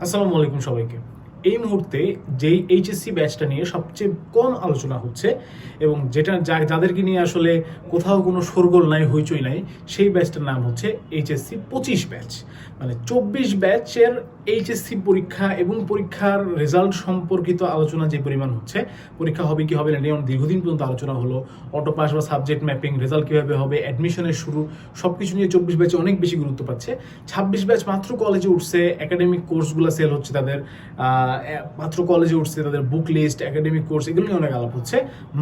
আসসালামু আলাইকুম সবাইকে। এই মুহূর্তে যেই এইচএসসি ব্যাচটা নিয়ে সবচেয়ে কম আলোচনা হচ্ছে এবং যেটা যা- যাদেরকে নিয়ে আসলে কোথাও কোনো সরগোল নাই, হইচই নাই, সেই ব্যাচটার নাম হচ্ছে এইচএসসি পঁচিশ ব্যাচ। মানে চব্বিশ ব্যাচের এইচএসসি পরীক্ষা এবং পরীক্ষার রেজাল্ট সম্পর্কিত আলোচনা যে পরিমাণ হচ্ছে, পরীক্ষা হবে কি হবে না নিয়ে দীর্ঘদিন পর্যন্ত আলোচনা হলো। অটো পাস বা সাবজেক্ট ম্যাপিং রেজাল্ট কীভাবে হবে অ্যাডমিশনের শুরু সব কিছু নিয়ে চব্বিশ ব্যাচে অনেক বেশি গুরুত্ব পাচ্ছে। ছাব্বিশ ব্যাচ মাত্র কলেজে উঠছে একাডেমিক কোর্সগুলো সেল হচ্ছে তাদের মাত্র কলেজে উঠছে তাদের বুক লিস্ট একাডেমিক কোর্স এগুলো নিয়ে অনেক আলাপ হচ্ছে।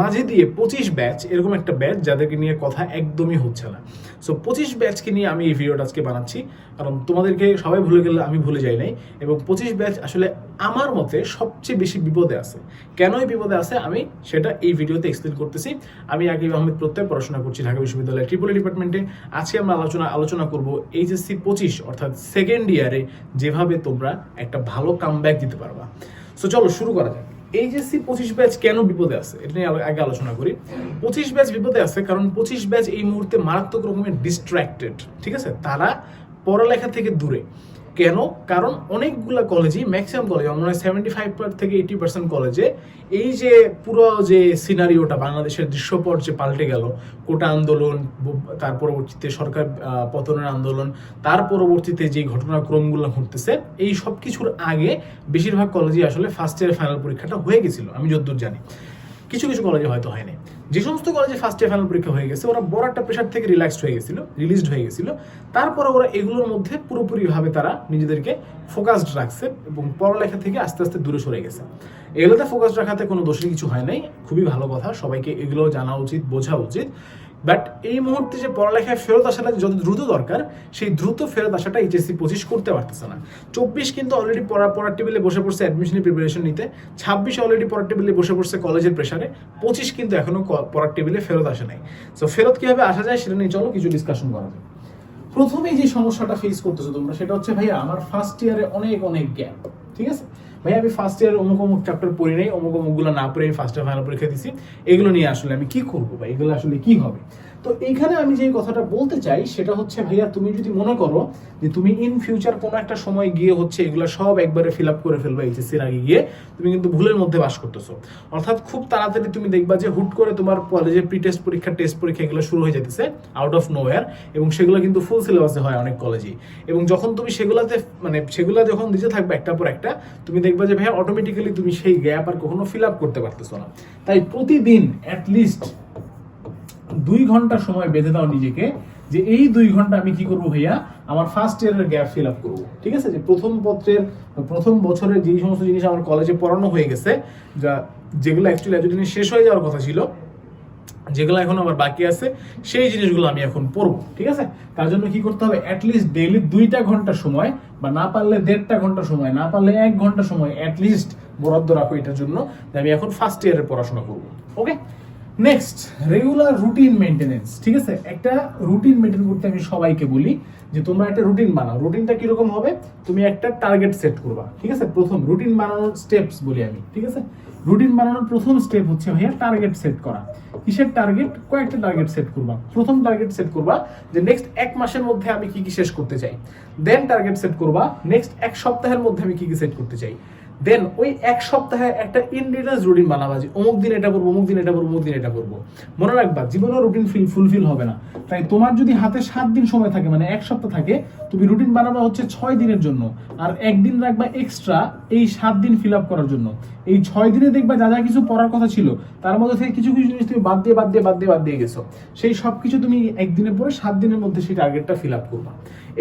মাঝে দিয়ে পঁচিশ ব্যাচ এরকম একটা ব্যাচ যাদেরকে নিয়ে কথা একদমই হচ্ছে না। সো পঁচিশ ব্যাচকে নিয়ে আমি এই ভিডিওটা আজকে বানাচ্ছি। কারণ তোমাদেরকে সবাই ভুলে গেলে আমি ভুলে যাই নাই। এবং পঁচিশ ব্যাচ আসলে আমার মতে সবচেয়ে বেশি বিপদে আছে। কেন এই বিপদে আছে? আমি সেটা এই ভিডিওতে এক্সপ্লেন করতেছি। আমি আগে আহমেদ প্রত্যয় পড়াশোনা করছি ঢাকা বিশ্ববিদ্যালয়ের ট্রিপলি ডিপার্টমেন্টে আজকে আমরা আলোচনা আলোচনা করব এইচএসসি পঁচিশ, অর্থাৎ সেকেন্ড ইয়ারে যেভাবে তোমরা একটা ভালো কামব্যাক দিতে পারবা। সো চলো শুরু করা যাক। এইচএসসি পঁচিশ ব্যাচ কেন বিপদে আছে? এটা নিয়ে আগে আলোচনা করি। পঁচিশ ব্যাচ বিপদে আছে কারণ পঁচিশ ব্যাচ এই মুহূর্তে মারাত্মক রকমের ডিস্ট্র্যাক্টেড ঠিক আছে? তারা পড়ালেখা থেকে দূরে। কেন? কারণ অনেকগুলা কলেজই ম্যাক্সিমাম কলেজ আমার মনে হয় সেভেন্টি ফাইভ থেকে এইটি পার্সেন্ট কলেজে এই যে পুরো যে সিনারিওটা বাংলাদেশের দৃশ্যপট যে পাল্টে গেল, কোটা আন্দোলন, তার পরবর্তীতে সরকার পতনের আন্দোলন, তার পরবর্তীতে যে ঘটনাক্রমগুলো ঘটতেছে, এই সব কিছুর আগে বেশিরভাগ কলেজে আসলে ফার্স্ট ইয়ার ফাইনাল পরীক্ষাটা হয়ে গেছিল, আমি যতদূর জানি। কিছু কিছু কলেজে হয়তো হয়নি। যে সমস্ত কলেজে ফার্স্ট ইয়ার ফাইনাল পরীক্ষা হয়ে গেছে, ওরা বড় একটা প্রেশার থেকে রিল্যাক্সড হয়ে গেছিল রিলিজড হয়ে গেছিল। তারপরে ওরা এগুলোর মধ্যে পুরোপুরিভাবে তারা নিজেদেরকে ফোকাসড রাখছে এবং পড়ালেখা থেকে আস্তে আস্তে দূরে সরে গেছে। এগুলোতে ফোকাস রাখাতে কোনো দোষের কিছু হয় নাই। খুবই ভালো কথা, সবাইকে এগুলো জানা উচিত, বোঝা উচিত। বাট এই মুহূর্তে যে পড়ালেখায় ফেরত আসাটা যত দ্রুত দরকার, সেই দ্রুত ফেরত আসাটা এইচএসসি পঁচিশ করতে পারতেছে না। চব্বিশ কিন্তু অলরেডি পড়া পড়ার টেবিলে বসে পড়ছে অ্যাডমিশনের প্রিপারেশন নিতে। ছাব্বিশ অলরেডি পড়ার টেবিলে বসে পড়ছে কলেজের প্রেশারে পঁচিশ কিন্তু এখনও ক- পড়ার টেবিলে ফেরত আসে নাই। সো ফেরত কীভাবে আসা যায় সেটা নিয়ে চলো কিছু ডিসকাশন করা যায় প্রথমেই যে সমস্যাটা ফেস করতেছো তোমরা, সেটা হচ্ছে ভাইয়া আমার ফার্স্ট ইয়ারে অনেক অনেক গ্যাপ ঠিক আছে? ভাইয়া আমি ফার্স্ট ইয়ার অমুক অমুক চ্যাপ্টার পড়ি নাই, অমুক অমুকগুলো না পড়ে আমি ফার্স্ট ইয়ার ফাইনাল পরীক্ষা দিছি। এগুলো নিয়ে আসলে আমি কি করব বা এগুলো আসলে কি হবে? তো এইখানে আমি যে কথাটা বলতে চাই, সেটা হচ্ছে, ভাইয়া, তুমি যদি মনে করো যে তুমি ইন ফিউচার কোনো একটা সময় গিয়ে হচ্ছে এগুলো সব একবারে ফিল আপ করে ফেলবে এইচএসসির আগে গিয়ে, তুমি কিন্তু ভুলের মধ্যে বাস করতেছো। অর্থাৎ খুব তাড়াতাড়ি তুমি দেখবা যে হুট করে তোমার কলেজে প্রি টেস্ট পরীক্ষা টেস্ট পরীক্ষা এগুলো শুরু হয়ে যেতেছে আউট অফ নোয়ার এবং সেগুলো কিন্তু ফুল সিলেবাসে হয় অনেক কলেজেই এবং যখন তুমি সেগুলোতে মানে সেগুলো যখন দিতে থাকবে একটা পর একটা, তুমি দেখবা যে, ভাইয়া অটোমেটিক্যালি তুমি সেই গ্যাপ আর কখনো ফিল আপ করতে পারতেছো না। তাই প্রতিদিন অ্যাটলিস্ট দুই ঘণ্টা সময় বেঁধে দাও নিজেকে যে এই দুই ঘণ্টা আমি কি করব ভাইয়া? আমার ফার্স্ট ইয়ারের গ্যাপ ফিল আপ করব। ঠিক আছে? যে প্রথম পত্রের, প্রথম বছরের যেই সমস্ত জিনিস আমার কলেজে পড়ানো হয়ে গেছে, যা, যেগুলো অ্যাকচুয়ালি এতদিন শেষ হয়ে যাওয়ার কথা ছিল, যেগুলো এখন আমার বাকি আছে, সেই জিনিসগুলো আমি এখন পড়ব। ঠিক আছে? তার জন্য কি করতে হবে? অ্যাটলিস্ট ডেইলি দুইটা ঘণ্টা সময়, বা না পারলে দেড়টা ঘণ্টা সময়, না পারলে এক ঘণ্টা সময় অ্যাটলিস্ট বরাদ্দ রাখো এটার জন্য আমি এখন ফার্স্ট ইয়ারে পড়াশোনা করব। Okay next regular routine maintenance ঠিক আছে? একটা রুটিন মেনটেন করতে আমি সবাইকে বলি যে তোমরা একটা রুটিন বানাও। রুটিনটা কীরকম হবে? তুমি একটা টার্গেট সেট করবা, ঠিক আছে? প্রথম রুটিন বানানোর স্টেপস বলি আমি, ঠিক আছে? রুটিন বানানোর প্রথম স্টেপ হচ্ছে ভাইয়া টার্গেট সেট করা। কিসের টার্গেট কয়েকটা টার্গেট সেট করবা। প্রথম টার্গেট সেট করবা যে নেক্সট এক মাসের মধ্যে আমি কি কি শেষ করতে চাই। দেন টার্গেট সেট করবা নেক্সট এক সপ্তাহের মধ্যে আমি কি কি সেট করতে চাই। দেন ওই এক সপ্তাহে একটা ইন ডিটেলস রুটিন বানাবা যে অমুক দিন এটা করব, অমুক দিন এটা করব, অমুক দিন এটা করব। মনে রাখবা জীবনের রুটিন ফিল ফুলফিল হবে না। তাই তোমার যদি হাতে সাত দিন সময় থাকে মানে এক সপ্তাহ থাকে, তুমি রুটিন বানাবা হচ্ছে ছয় দিনের জন্য। আর একদিন রাখবা এক্সট্রা এই সাত দিন ফিল আপ করার জন্য। এই ছয় দিনে দেখবা যা যা কিছু পড়ার কথা ছিল, তার মধ্যে থেকে কিছু কিছু জিনিস তুমি বাদ দিয়ে বাদ দিয়ে বাদ দিয়ে বাদ দিয়ে গেছো। সেই সব কিছু তুমি একদিনে পরে সাত দিনের মধ্যে সেই টার্গেটটা ফিল আপ করবা।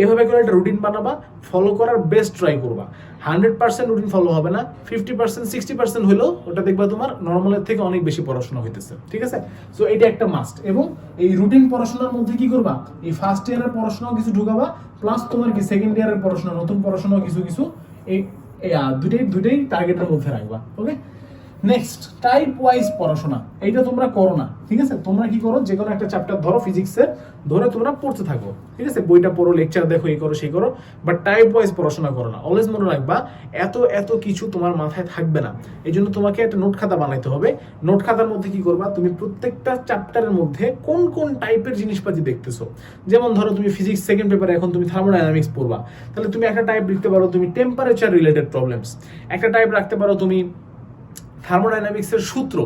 এভাবে করে একটা রুটিন বানাবা ফলো করার বেস্ট ট্রাই করবা। হান্ড্রেড পার্সেন্ট রুটিন ফলো হবে না ফিফটি পার্সেন্ট সিক্সটি পার্সেন্ট হলেও ওটা দেখবা তোমার নর্মালের থেকে অনেক বেশি পড়াশোনা হইতেছে ঠিক আছে? সো এটা একটা মাস্ট এবং এই রুটিন পড়াশোনার মধ্যে কি করবা? এই ফার্স্ট ইয়ারের পড়াশোনাও কিছু ঢুকাবা প্লাস তোমার কি সেকেন্ড ইয়ারের পড়াশোনা নতুন পড়াশোনাও কিছু কিছু এই, দুটাই দুটাই টার্গেটের মধ্যে রাখবা ওকে নেক্সট টাইপ ওয়াইজ পড়াশোনা। এইটা তোমরা করো না, ঠিক আছে? তোমরা কি করো যে কোনো একটা চ্যাপ্টার ধরো ফিজিক্সের ধরে তোমরা পড়তে থাকো, ঠিক আছে? বইটা পড়ো লেকচার দেখো, এই করো, সেই করো বাট টাইপ ওয়াইজ পড়াশোনা করো না। অলওয়েজ মনে রাখবা, এত এত কিছু তোমার মাথায় থাকবে না। এই জন্য তোমাকে একটা নোট খাতা বানাইতে হবে। নোট খাতার মধ্যে কি করবা, তুমি প্রত্যেকটা চ্যাপ্টারের মধ্যে কোন কোন টাইপের জিনিসপাতি দেখতেছো? যেমন ধরো, তুমি ফিজিক্স সেকেন্ড পেপারে এখন তুমি থার্মোডাইনামিক্স পড়বা। তাহলে তুমি একটা টাইপ লিখতে পারো, তুমি টেম্পারেচার রিলেটেড প্রবলেমস একটা টাইপ রাখতে পারো, তুমি থার্মোডাইনামিক্সের সূত্র।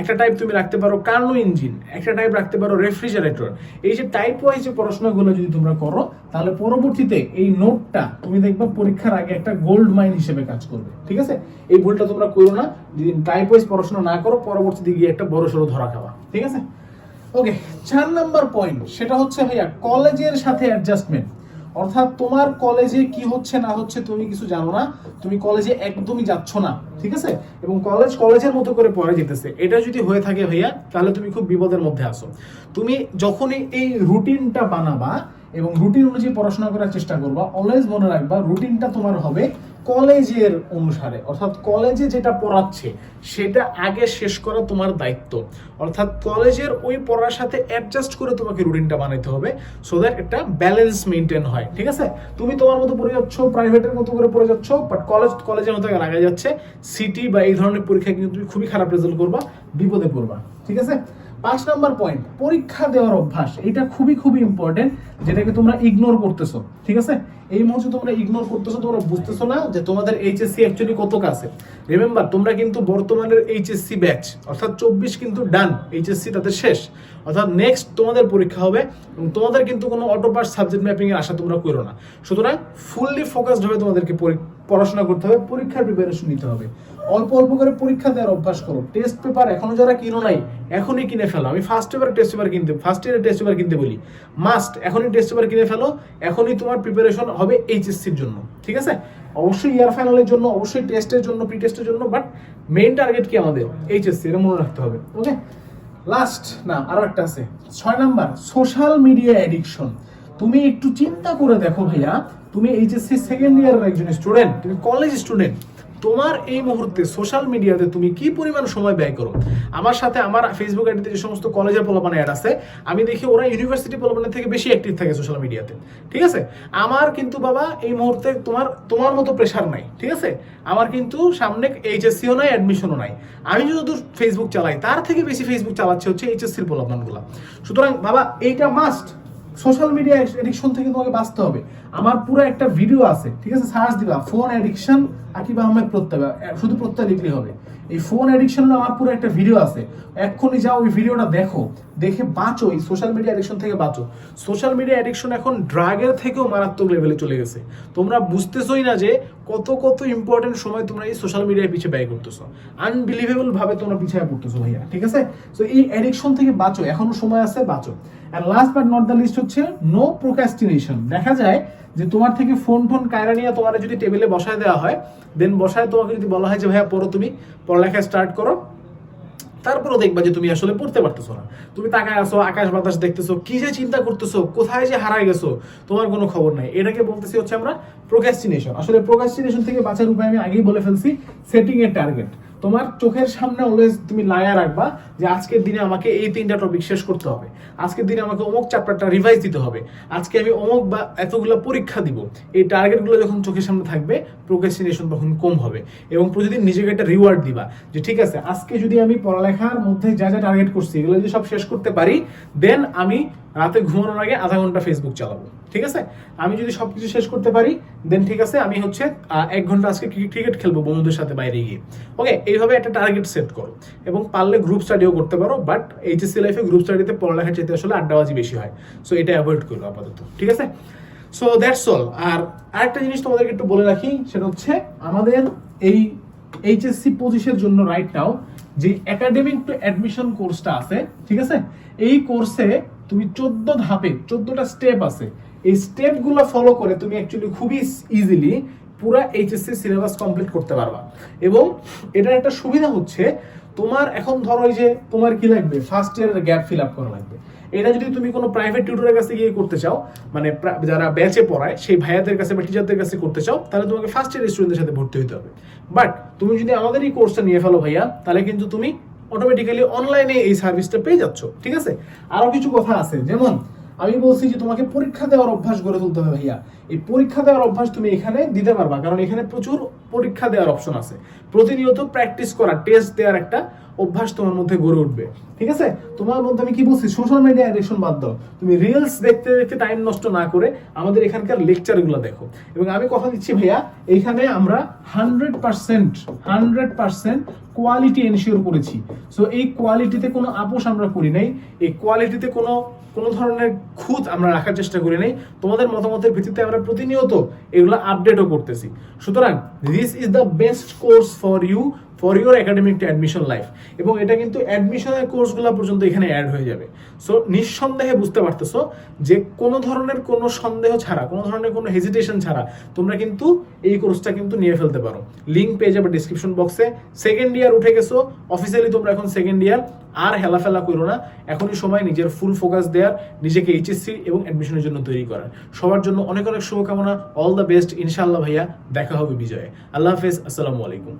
একটা টাইপ তুমি রাখতে পারো কার্নো ইঞ্জিন, একটা টাইপ রাখতে পারো রেফ্রিজারেটর। এই যে টাইপ ওয়াইজ যে পড়াশোনাগুলো যদি তোমরা করো, তাহলে পরবর্তীতে এই নোটটা তুমি দেখবা পরীক্ষার আগে একটা গোল্ড মাইন হিসেবে কাজ করবে, ঠিক আছে? এই ভুলটা তোমরা করো না, যদি টাইপ ওয়াইজ পড়াশোনা না করো, পরবর্তীতে গিয়ে একটা বড় সড়ো ধরা খাওয়া, ঠিক আছে? ওকে চার নাম্বার পয়েন্ট সেটা হচ্ছে ভাইয়া কলেজের সাথে অ্যাডজাস্টমেন্ট অর্থাৎ তোমার কলেজে কি হচ্ছে না হচ্ছে তুমি কিছু জানো না, তুমি কলেজে একদমই যাচ্ছ না, ঠিক আছে? এবং কলেজ কলেজের মতো করে পড়ে যেতেছে। এটা যদি হয়ে থাকে ভাইয়া, তাহলে তুমি খুব বিপদের মধ্যে আসো তুমি যখনই এই রুটিনটা বানাবা এবং রুটিন অনুযায়ী পড়াশোনা করার চেষ্টা করবা। অলওয়েজ মনে রাখবা, রুটিনটা তোমার হবে কলেজের অনুসারে। অর্থাৎ কলেজে যেটা পড়াচ্ছে, সেটা আগে শেষ করা তোমার দায়িত্ব। অর্থাৎ কলেজের ওই পড়ার সাথে অ্যাডজাস্ট করে তোমাকে রুটিনটা বানাইতে হবে সো দ্যাট একটা ব্যালেন্স মেনটেন হয়। ঠিক আছে? তুমি তোমার মতো পড়ে যাচ্ছ প্রাইভেটের মতো করে পড়ে যাচ্ছ বাট কলেজ কলেজের মতো লাগা যাচ্ছে। সিটি বা এই ধরনের পরীক্ষায় কিন্তু তুমি খুবই খারাপ রেজাল্ট করবা, বিপদে পড়বা। ঠিক আছে? পাঁচ নাম্বার পয়েন্ট পরীক্ষা দেওয়ার অভ্যাস, এটা খুবই খুবই ইম্পর্টেন্ট যেটাকে তোমরা ইগনোর করতেছো, ঠিক আছে? এই মুহূর্তে তোমরা ইগনোর করতেছো, তোমরা বুঝতেছো না যে তোমাদের এইচএসসি অ্যাকচুয়ালি কত কাছে রিমেম্বার তোমরা কিন্তু বর্তমানের এইচএসসি ব্যাচ অর্থাৎ চব্বিশ কিন্তু ডান এইচএসসি তাদের শেষ। অর্থাৎ নেক্সট তোমাদের পরীক্ষা হবে, এবং তোমাদের কিন্তু কোনো অটো পাস সাবজেক্ট ম্যাপিং এর আশা তোমরা করো না। সুতরাং ফুললি ফোকাসড হবে তোমাদেরকে পরি- পড়াশোনা করতে হবে, পরীক্ষার প্রিপারেশন নিতে হবে। অল্প অল্প করে পরীক্ষা দেওয়ার অভ্যাস করো। টেস্ট পেপার এখনও যারা কিনো নাই, এখনই কিনে ফেলো। আমি ফার্স্ট পেপার টেস্ট পেপার কিনতে ফার্স্ট ইয়ারের টেস্ট পেপার কিনতে বলি। মাস্ট এখনই টেস্ট পেপার কিনে ফেলো। এখনই তোমার প্রিপারেশন হবে এইচএসসির জন্য, ঠিক আছে? অবশ্যই ইয়ার ফাইনালের জন্য, অবশ্যই টেস্টের জন্য প্রি টেস্টের জন্য বাট মেইন টার্গেট কি আমাদের? এইচএসসি এটা মনে রাখতে হবে ওকে লাস্ট না, আরও একটা আছে। ছয় নাম্বার সোশ্যাল মিডিয়া অ্যাডিকশন তুমি একটু চিন্তা করে দেখো ভাইয়া তুমি এইচএসসি সেকেন্ড ইয়ারের একজন স্টুডেন্ট তুমি কলেজ স্টুডেন্ট তোমার এই মুহূর্তে সোশ্যাল মিডিয়াতে তুমি কি পরিমাণ সময় ব্যয় করো? আমার সাথে আমার ফেসবুক আইডিতে যে সমস্ত কলেজের পোলাপানে অ্যাড আছে, আমি দেখি ওরা ইউনিভার্সিটি পোলাপানের থেকে বেশি অ্যাক্টিভ থাকে সোশ্যাল মিডিয়াতে ঠিক আছে? আমার কিন্তু বাবা এই মুহূর্তে তোমার তোমার মতো প্রেশার নাই, ঠিক আছে? আমার কিন্তু সামনে এইচএসসিও নাই অ্যাডমিশনও নাই। আমি যদি ফেসবুক চালাই, তার থেকে বেশি ফেসবুক চালাচ্ছে হচ্ছে এইচএসসির পোলাপানগুলো। সুতরাং বাবা, এইটা মাস্ট সোশ্যাল মিডিয়া এডিকশন থেকে তোমাকে বাঁচতে হবে। আমার পুরো একটা ভিডিও আছে, ঠিক আছে? সার্চ দিবা ফোন অ্যাডিকশন আকিব আহমেদ প্রত্যয়, শুধু প্রত্যয় লিখলে হবে। এই ফোন অ্যাডিকশন আমার পুরো একটা ভিডিও আছে। এক্ষুনি যাও ওই ভিডিওটা দেখো, দেখে বাঁচো, এই সোশ্যাল মিডিয়া অ্যাডিকশন থেকে বাঁচো। সোশ্যাল মিডিয়া অ্যাডিকশন এখন ড্রাগের থেকেও মারাত্মক লেভেলে চলে গেছে। তোমরা বুঝতেছোই না যে কত কত ইম্পর্টেন্ট সময় তোমরা এই সোশ্যাল মিডিয়ার পিছিয়ে ব্যয় করতেছো। আনবিলিভেবল ভাবে তোমরা পিছিয়ে পড়তেছো ভাইয়া, ঠিক আছে? তো এই অ্যাডিকশন থেকে বাঁচো, এখনও সময় আছে, বাঁচো। আর last but not the least হচ্ছে নো প্রোক্রাস্টিনেশন দেখা যায় যে তোমার থেকে ফোন ফোন কায়রা নিয়ে তোমার যদি টেবিলে বসায় দেওয়া হয় দেন বসায় তোমাকে যদি বলা হয় যে, ভাইয়া, পড়ো তুমি, পড়ালেখা স্টার্ট করো। তারপরেও দেখবা যে তুমি আসলে পড়তে পারতেছো না। তুমি তাকায় আসো আকাশ বাতাস দেখতেছো, কি যে চিন্তা করতেছো, কোথায় যে হারায় গেছো, তোমার কোনো খবর নাই। এটাকে বলতেছি হচ্ছে আমরা প্রোক্রাস্টিনেশন আসলে প্রোক্রাস্টিনেশন থেকে বাঁচার উপায় আমি আগেই বলে ফেলছি সেটিং এর টার্গেট তোমার চোখের সামনে অলওয়েজ তুমি লায়া রাখবা যে আজকের দিনে আমাকে এই তিনটা টপিক শেষ করতে হবে। আজকের দিনে আমাকে অমুক চ্যাপ্টারটা রিভাইজ দিতে হবে। আজকে আমি অমুক বা এতগুলো পরীক্ষা দিব। এই টার্গেটগুলো যখন চোখের সামনে থাকবে প্রোক্রাস্টিনেশন তখন কম হবে। এবং প্রতিদিন নিজেকে একটা রিওয়ার্ড দিবা যে ঠিক আছে, আজকে যদি আমি পড়ালেখার মধ্যে যা যা টার্গেট করছি, এগুলো যদি সব শেষ করতে পারি দেন আমি রাতে ঘুমানোর আগে আধা ঘণ্টা ফেসবুক চালাবো, ঠিক আছে? আমি যদি সবকিছু শেষ করতে পারি দেন ঠিক আছে, আমি হচ্ছে এক ঘণ্টা আজকে ক্রিকেট খেলব বন্ধুদের সাথে বাইরে গিয়ে। ওকে এইভাবে একটা টার্গেট সেট করো। এবং পারলে গ্রুপ স্টাডিও করতে পারো বাট এইচএসসি লাইফে গ্রুপ স্টাডিতে পড়ালেখার চাইতে আসলে আড্ডাবাজি বেশি হয়। সো এটা অ্যাভয়েড করো আপাতত, ঠিক আছে? সো দ্যাটস অল আর আরেকটা জিনিস তোমাদেরকে একটু বলে রাখি, সেটা হচ্ছে, আমাদের এই এইচএসসি পঁচিশের জন্য রাইট নাও যে একাডেমিক টু অ্যাডমিশন কোর্সটা আছে, ঠিক আছে? এই কোর্সে তুমি চোদ্দ ধাপে, চোদ্দটা স্টেপ আছে। এই স্টেপগুলো ফলো করে তুমি অ্যাকচুয়ালি খুবই ইজিলি পুরো এইচএসসি সিলেবাস কমপ্লিট করতে পারবা। এবং এটার একটা সুবিধা হচ্ছে তোমার এখন ধরো এই যে তোমার কি লাগবে? ফার্স্ট ইয়ারের গ্যাপ ফিল আপ করা লাগবে। এটা যদি তুমি কোনো প্রাইভেট টিউটরের কাছে গিয়ে করতে চাও মানে যারা ব্যাচে পড়ায়, সেই ভাইয়াদের কাছে বা টিচারদের কাছে করতে চাও, তাহলে তোমাকে ফার্স্ট ইয়ার স্টুডেন্টের সাথে ভর্তি হতে হবে। বাট তুমি যদি আমাদের এই কোর্সটা নিয়ে ফেলো ভাইয়া, তাহলে কিন্তু তুমি অটোমেটিক্যালি অনলাইনে এই সার্ভিসটা পেয়ে যাচ্ছ, ঠিক আছে? আরও কিছু কথা আছে, যেমন আমি বলছি যে তোমাকে পরীক্ষা দেওয়ার অভ্যাস গড়ে তুলতে হবে ভাইয়া। এই পরীক্ষা দেওয়ার অভ্যাস তুমি এখানে দিতে পারবা, কারণ এখানে প্রচুর পরীক্ষা দেওয়ার অপশন আছে। প্রতিনিয়ত প্র্যাকটিস করা টেস্ট দেওয়ার একটা অভ্যাস তোমার মধ্যে গড়ে উঠবে। ঠিক আছে? তোমার মধ্যে আমি কি বলছি? সোশ্যাল মিডিয়া অ্যাডিকশন বাদ দাও। তুমি রিলস দেখতে দেখতে টাইম নষ্ট না করে আমাদের এখানকার লেকচারগুলো দেখো। এবং আমি কথা দিচ্ছি, ভাইয়া এইখানে আমরা hundred percent hundred percent quality ensure করেছি। সো এই কোয়ালিটিতে কোনো আপোষ আমরা করি নাই। এই কোয়ালিটিতে কোনো কোনো ধরনের খুঁত আমরা রাখার চেষ্টা করি নাই। তোমাদের মতামতের ভিত্তিতে আমরা প্রতিনিয়ত এগুলো আপডেটও করতেছি। সুতরাং this is the best course for you for your academic admission life এবং এটা কিন্তু অ্যাডমিশনের কোর্সগুলো পর্যন্ত এখানে অ্যাড হয়ে যাবে। সো নিঃসন্দেহে বুঝতে পারতেছো যে কোনো ধরনের কোনো সন্দেহ ছাড়া, কোনো ধরনের কোনো হেজিটেশন ছাড়া তোমরা কিন্তু এই কোর্সটা কিন্তু নিয়ে ফেলতে পারো। লিঙ্ক পেয়ে যাবে ডিসক্রিপশন বক্সে সেকেন্ড ইয়ার উঠে গেছো অফিসিয়ালি তোমরা এখন সেকেন্ড ইয়ার আর হেলাফেলা করো না। এখনই সময় নিজের ফুল ফোকাস দেওয়ার, নিজেকে এইচএসসি এবং অ্যাডমিশনের জন্য তৈরি করার। সবার জন্য অনেক অনেক শুভকামনা। অল দ্য বেস্ট ইনশাআল্লাহ ভাইয়া, দেখা হবে বিজয়ে। আল্লাহ হাফেজ, আসসালামু আলাইকুম।